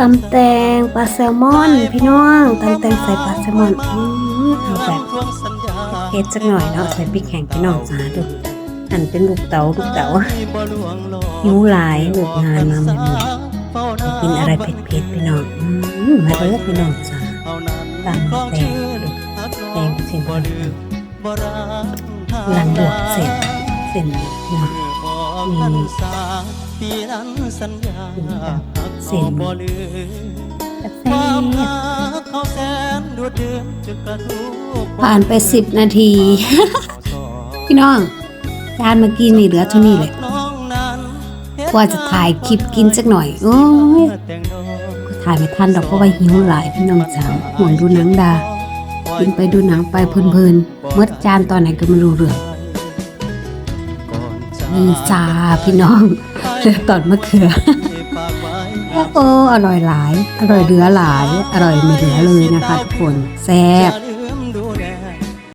ตำแตงปลาแซลมอน พี่น้องตำแตงใส่ปลาแซลมอนอื้อเอาแบบเผ็ดสักหน่อยเนาะใส่พริกแห้งพี่น้องจ้าดูหั่นเป็นลูกเต๋าลูกเต๋าหิวหลายเลิกงานมาเหมือนกินอะไรเผ็ดๆพี่น้องอื้อมาเลิกพี่น้องจ้าตำแตงแตงเส้นหลังลวกเสร็จเส้น พี่น้องมีเส้นแซ่บแซ่บเขาแสนดูดดื่มจุดประทูผ่านไปสิบนาที พี่น้องจานเมื่อกี้นี่เหลือเท่านี้แหละกว่าจะถ่ายคลิปกินสักหน่อย โอ้ยก็ถ่ายไม่ทันดอกเพราะว่าหิวหลายพี่น้องจ๋าห่วงดูหนังดากินไปดูหนังไปเพลินๆเมื่อจานตอนไหนก็ไม่รู้เรื่องนี่จ้าพี่น้อง เหลือตอนมะเขือ โอ้ อร่อยหลาย อร่อยเหลือหลาย อร่อยไม่เหลือเลยนะคะทุกคน แซ่บ